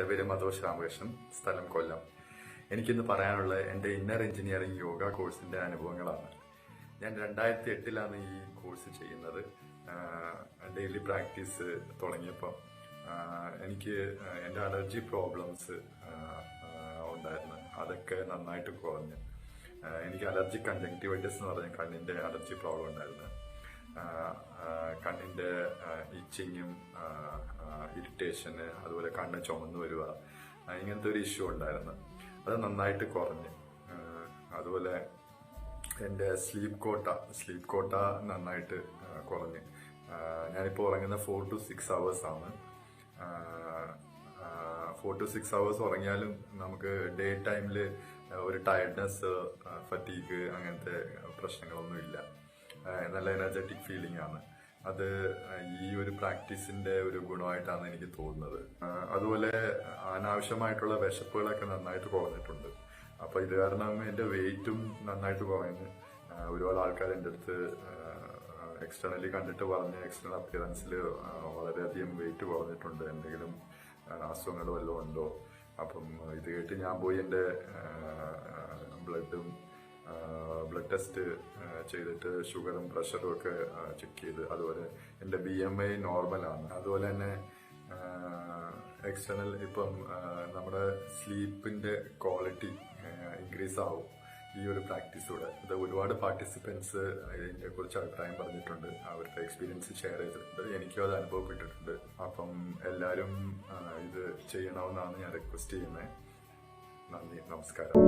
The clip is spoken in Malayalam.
എന്റെ പേര് മധോഷ് രാമകൃഷ്ണൻ സ്ഥലം കൊല്ലം. എനിക്കിന്ന് പറയാനുള്ള എന്റെ ഇന്നർ എഞ്ചിനീയറിംഗ് യോഗ കോഴ്സിന്റെ അനുഭവങ്ങളാണ്. ഞാൻ രണ്ടായിരത്തി എട്ടിലാണ് ഈ കോഴ്സ് ചെയ്യുന്നത്. ഡെയിലി പ്രാക്ടീസ് തുടങ്ങിയപ്പം എനിക്ക് എന്റെ അലർജി പ്രോബ്ലംസ് ഉണ്ടായിരുന്നു. അതൊക്കെ നന്നായിട്ട് കുറഞ്ഞു. എനിക്ക് അലർജി കൺജങ്ക്ടിവൈറ്റിസ് എന്ന് പറഞ്ഞ കണ്ണിന്റെ അലർജി പ്രോബ്ലം ഉണ്ടായിരുന്നു. കണ്ണിന്റെ ഇച്ചിങ്ങും ഇറിറ്റേഷന് അതുപോലെ കണ്ണ് ചുമന്ന് വരിക ഇങ്ങനത്തെ ഒരു ഇഷ്യൂ ഉണ്ടായിരുന്നു. അത് നന്നായിട്ട് കുറഞ്ഞു. അതുപോലെ എന്റെ സ്ലീപ്പ് കോട്ട സ്ലീപ്പ് കോട്ട നന്നായിട്ട് കുറഞ്ഞ്. ഞാനിപ്പോൾ ഉറങ്ങുന്ന ഫോർ ടു സിക്സ് അവേഴ്സ് ആണ്. ഫോർ ടു സിക്സ് അവേഴ്സ് ഉറങ്ങിയാലും നമുക്ക് ഡേ ടൈമിൽ ഒരു ടയർഡ്നെസ് ഫറ്റീഗ് അങ്ങനത്തെ പ്രശ്നങ്ങളൊന്നുമില്ല. നല്ല എനർജറ്റിക് ഫീലിംഗ് ആണ്. അത് ഈ ഒരു പ്രാക്ടീസിന്റെ ഒരു ഗുണമായിട്ടാണ് എനിക്ക് തോന്നുന്നത്. അതുപോലെ അനാവശ്യമായിട്ടുള്ള വിശപ്പുകളൊക്കെ നന്നായിട്ട് കുറഞ്ഞിട്ടുണ്ട്. അപ്പൊ ഇത് കാരണം എന്റെ വെയിറ്റും നന്നായിട്ട് കുറഞ്ഞ് ഒരുപാട് ആൾക്കാർ എന്റെ അടുത്ത് എക്സ്റ്റേണലി കണ്ടിട്ട് പറഞ്ഞ എക്സ്റ്റേണൽ അപ്പിയറൻസിൽ വളരെയധികം വെയിറ്റ് കുറഞ്ഞിട്ടുണ്ട്. എന്തെങ്കിലും അസുഖങ്ങൾ വല്ലതും ഉണ്ടോ? അപ്പം ഇത് കേട്ട് ഞാൻ പോയി എന്റെ ബ്ലഡും ബ്ലഡ് ടെസ്റ്റ് ചെയ്തിട്ട് ഷുഗറും പ്രഷറും ഒക്കെ ചെക്ക് ചെയ്ത് അതുപോലെ എന്റെ ബി എം ഐ നോർമലാണ് അതുപോലെ തന്നെ എക്സ്റ്റേണൽ ഇപ്പം നമ്മുടെ സ്ലീപ്പിന്റെ ക്വാളിറ്റി ഇൻക്രീസ് ആവും ഈ ഒരു പ്രാക്ടീസിലൂടെ ഇത് ഒരുപാട് പാർട്ടിസിപ്പൻസ് ഇതിനെ കുറിച്ച് അഭിപ്രായം പറഞ്ഞിട്ടുണ്ട്. അവരുടെ എക്സ്പീരിയൻസ് ഷെയർ ചെയ്തിട്ടുണ്ട്. എനിക്കും അത് അനുഭവപ്പെട്ടിട്ടുണ്ട്. അപ്പം എല്ലാവരും ഇത് ചെയ്യണമെന്നാണ് ഞാൻ റിക്വസ്റ്റ് ചെയ്യുന്നത്. നന്ദി നമസ്കാരം.